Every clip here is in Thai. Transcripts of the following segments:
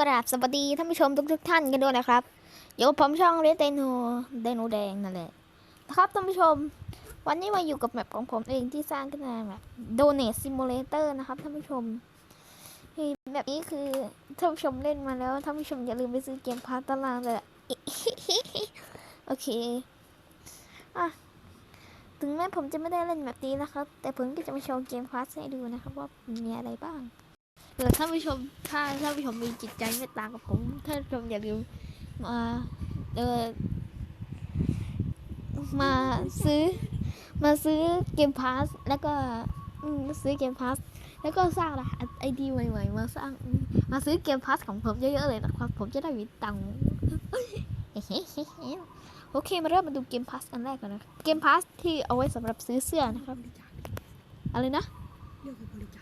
กราบสวัสดีท่านผู้ชมทุกๆท่านกันด้วยนะครับอยู่กับผมช่องเรตโนไดโนแดงนั่นแหละนะครับท่านผู้ชม วันนี้มาอยู่กับแมปของผมเองที่สร้างขึ้นมาแบบ Donate Simulator นะครับท่านผู้ชมแบบนี้คือท่านผู้ชมเล่นมาแล้วท่านผู้ชมอย่าลืมไปซื้อเกมพาร์ตตารางเลยโอเคอะถึงแม้ผมจะไม่ได้เล่นแบบนี้นะครับ แต่ผมก็จะมาโชว์เกมพาร์ให้ดูนะครับว่ามีอะไรบ้าง เออท่านผู้ชมถ้าท่านผู้ชมมีจิตใจเมตตากับผมท่านผู้ชมอย่าลืมมาเออมาซื้อมาซื้อเกมพาสแล้วก็ซื้อเกมพาสแล้วก็สร้างรหัสไอดีใหม่ๆมาสร้างมาซื้อเกมพาสของผมเยอะๆเลยนะครับผมจะได้มีตังค์โอเคมาเริ่มมาดูเกมพาสอันแรกก่อนนะเกมพาสที่เอาไว้สำหรับซื้อเสื้อนะครับ อะไรนะเรื่องบริกา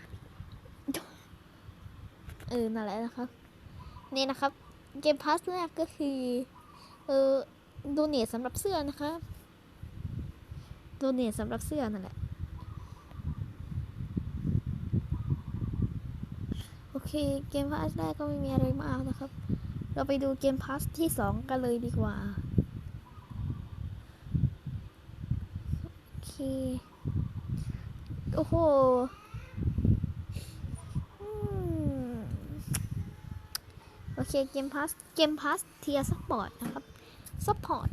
เออนั่นแหละนะครับ นี่นะครับเกมพาสแรกก็คือเออโดเนทสำหรับเสื้อนะครับโดเนทสำหรับเสื้อนั่นแหละ โอเคเกมพาสแรกก็ไม่มีอะไรมากนะครับ เราไปดูเกมพาสที่สองกันเลยดีกว่า โอเค โอ้โห อืมโอ เคเกมพาสเกมพาสเทียซัพพอร์ตนะครับซัพพอร์ต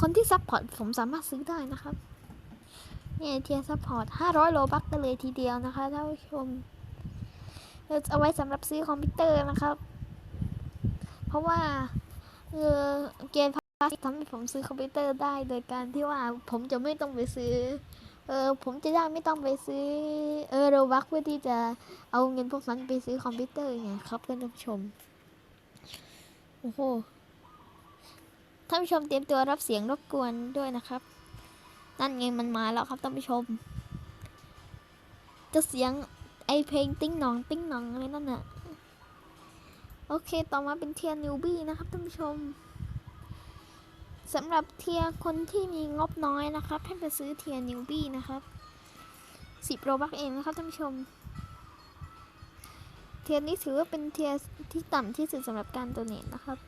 คนที่ซัพพอร์ตผมสามารถซื้อได้นะครับเนี่ยเทียซัพพอร์ต500โลบัคกันเลยทีเดียวนะคะท่านผู้ชมเราจะเอาไว้สำหรับซื้อคอมพิวเตอร์นะครับ เพราะว่าเออเกมพาสทำให้ผมซื้อคอมพิวเตอร์ได้โดยการที่ว่าผมจะไม่ต้องไปซื้อเออผมจะได้ไม่ต้องไปซื้อเออโรบัคเพื่อที่จะเอาเงินพวกนั้นไปซื้อคอมพิวเตอร์ไงครับท่านผู้ชม โอ้โห ท่านผู้ชมเตรียมตัวรับเสียงรบกวนด้วยนะครับ นั่นไงมันมาแล้วครับท่านผู้ชม จะเสียงไอเพลงติ้งหนองติ้งหนองอะไรนั่นน่ะโอเค ต่อมาเป็นเทียนิวบี้นะครับท่านผู้ชมสำหรับเทียคนที่มีงบน้อยนะครับ ให้ไปซื้อเทียนิวบี้นะครับสิบโรบักเองนะครับท่านผู้ชม เทียร์นี้ถือว่าเป็นเทียที่ต่ำที่สุดสำหรับการตัวเนตนะครับ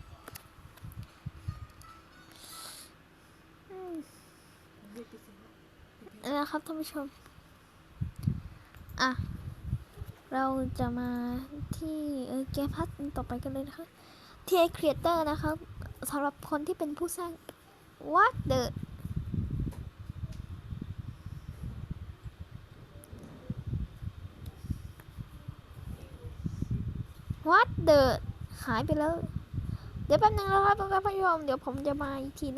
อืมเรียนะครับท่านผู้ชม อะ เราจะมาที่เเกมพัทต่อไปกันเลยนะคะเทียครีเอเตอร์นะครับสำหรับคนที่เป็นผู้สร้าง What the วัดเดอหายไปแล้ว เดี๋ยวแป๊บนึงนะครับท่านผู้ชมเดี๋ยวผมจะมาอีกที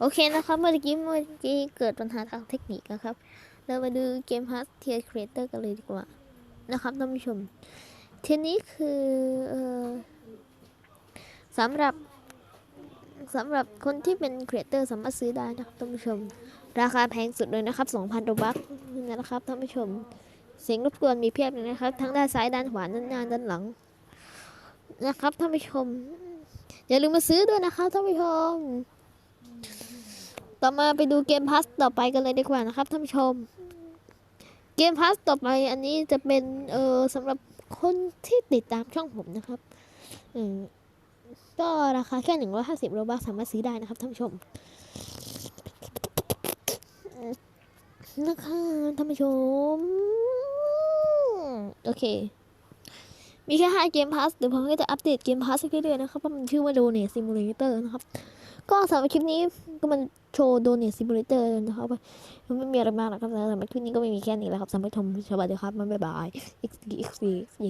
โอเคนะครับ เมื่อกี้เมื่อกี้เกิดปัญหาทางเทคนิคนะครับ เรามาดูเกมฮัสเทียร์ครีเอเตอร์กันเลยดีกว่า นะครับท่านผู้ชม ทีนี้คือออสำหรับสำหรับคนที่เป็นครีเอเตอร์สามารถซื้อได้นะครับท่านผู้ชม ราคาแพงสุดเลยนะครับ 2,000โดบัคนะครับท่านผู้ชม เสียงรบกวนมีเพียบเลยนะครับ ทั้งด้านซ้ายด้านขวาด้านหน้าด้านหลัง นะครับท่านผู้ชม อย่าลืมมาซื้อด้วยนะครับท่านผู้ชม ต่อมาไปดูเกมพาสต่อไปกันเลยดีกว่านะครับท่านผู้ชม เกมพาสต่อไปอันนี้จะเป็นเออสำหรับคนที่ติดตามช่องผมนะครับอืมก็ราคาแค่หนึ่งร้อยห้าสิบโรบัคสามารถซื้อได้นะครับท่านผู้ชมนะคะท่านผู้ชม โอเค มีแค่ 5 เกมพาสเดี๋ยวผมก็จะอัปเดตเกมพาสเรื่อยๆนะครับเพราะมันชื่อว่าโดเนทซิมูเลเตอร์นะครับ ก็สำหรับคลิปนี้ก็มันโชว์โดเนทซิมูเลเตอร์นะครับมันไม่มีอะไรมากนะครับสำหรับคลิปนี้ก็ไม่มีแค่นี้แล้วครับสำหรับชมสวัสดีครับบ๊ายบาย x d x d x d